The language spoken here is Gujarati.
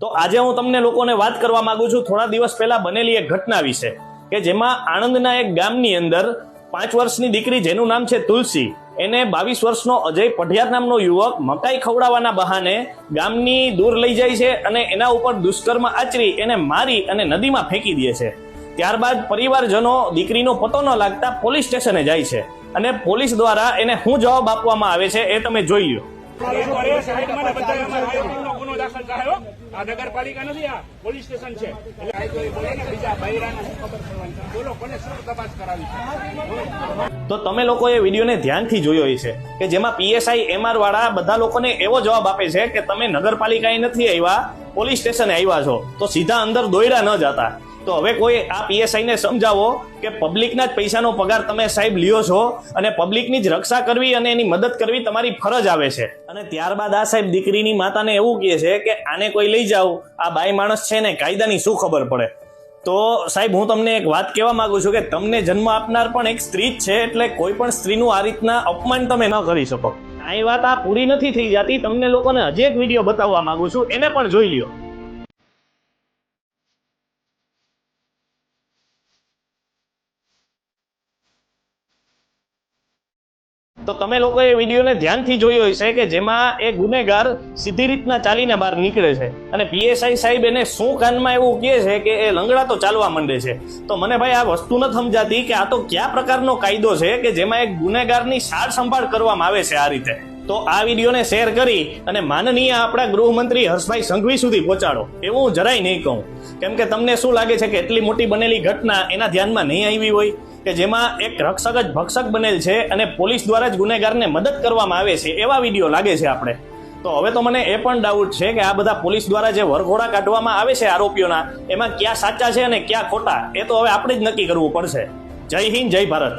તો આજે હું તમને લોકોને વાત કરવા માંગુ છું. થોડા દિવસ પહેલા બનેલી એક ઘટના વિશે કે જેમાં આણંદના એક ગામની અંદર પાંચ વર્ષની દીકરી જેનું નામ છે તુલસી. એને બાવીસ વર્ષનો અજય પઢિયાર નામનો યુવક મકાઈ ખવડાવવાના બહાને ગામની દૂર લઈ જાય છે અને એના ઉપર દુષ્કર્મ આચરી એને મારી અને નદીમાં ફેંકી દે છે. ત્યારબાદ પરિવારજનો દીકરીનો પતો ન લાગતા પોલીસ સ્ટેશને જાય છે. અને પોલીસ દ્વારા એને શું જવાબ આપવામાં આવે છે એ તમે જોઈ લો છે છે તો તમે લોકો એ વિડીયોને ધ્યાનથી જોયો હશે કે જેમાં પીએસઆઈ, એમઆર વાળા બધા લોકોને એવો જવાબ આપે છે કે તમે નગરપાલિકાએ નથી આવ્યા, પોલીસ સ્ટેશને આવ્યા છો. તો સીધા અંદર દોયડા ન જતા. તો હવે કોઈ આ પીએસઆઈને સમજાવો કે પબ્લિકના જ પૈસાનો પગાર તમે સાહેબ લ્યો છો અને પબ્લિકની જ રક્ષા કરવી અને એની મદદ કરવી તમારી ફરજ આવે છે. અને ત્યારબાદ આ સાહેબ દીકરીની માતાને એવું કહે છે કે આને કોઈ લઈ જાઓ, આ બાઈ માણસ છે ને કાયદાની શું ખબર પડે? તો સાહેબ હું તમને એક વાત કહેવા માંગુ છું કે તમને જન્મ આપનાર પણ એક સ્ત્રી જ છે એટલે કોઈ પણ સ્ત્રીનું આ રીતના અપમાન તમે ન કરી શકો. આ વાત આ પૂરી નથી થઈ જતી, તમને લોકોને હજી એક વીડિયો બતાવવા માંગુ છું, એને પણ જોઈ લ્યો. તો તમે લોકોએ વિડીયોને ધ્યાનથી જોયો હશે કે જેમાં એ ગુનેગાર સીધી રીતના ચાલીને બહાર નીકળે છે. અને પીએસઆઈ સાહેબ એને શું કાનમાં એવું કહે છે કે એ લંગડા તો ચાલવા માંડે છે. તો મને ભાઈ આ વસ્તુ નથી સમજાતી કે આ તો કયા પ્રકારનો કાયદો છે કે જેમાં એક ગુનેગારની સાર સંભાળ કરવામાં આવે છે આ રીતે. તો આ વિડીયોને શેર કરી અને માનનીય આપણા ગૃહમંત્રી હર્ષભાઈ સંઘવી સુધી પહોંચાડો. એવું હું જરાય નહીં કહું. કેમ કે તમને શું લાગે છે કે એટલી મોટી બનેલી ઘટના એના ધ્યાનમાં નહીં આવી હોય? કે જેમાં એક રક્ષક જ ભક્ષક બનેલ છે અને પોલીસ દ્વારા જ ગુનેગારને મદદ કરવામાં આવે છે, એવા વીડિયો લાગે છે આપણે. તો હવે તો મને એ પણ ડાઉટ છે કે આ બધા પોલીસ દ્વારા જે વરઘોડા કાઢવામાં આવે છે આરોપીઓના, એમાં ક્યાં સાચા છે અને ક્યાં ખોટા, એ તો હવે આપણે જ નક્કી કરવું પડશે. જય હિન્દ, જય ભારત.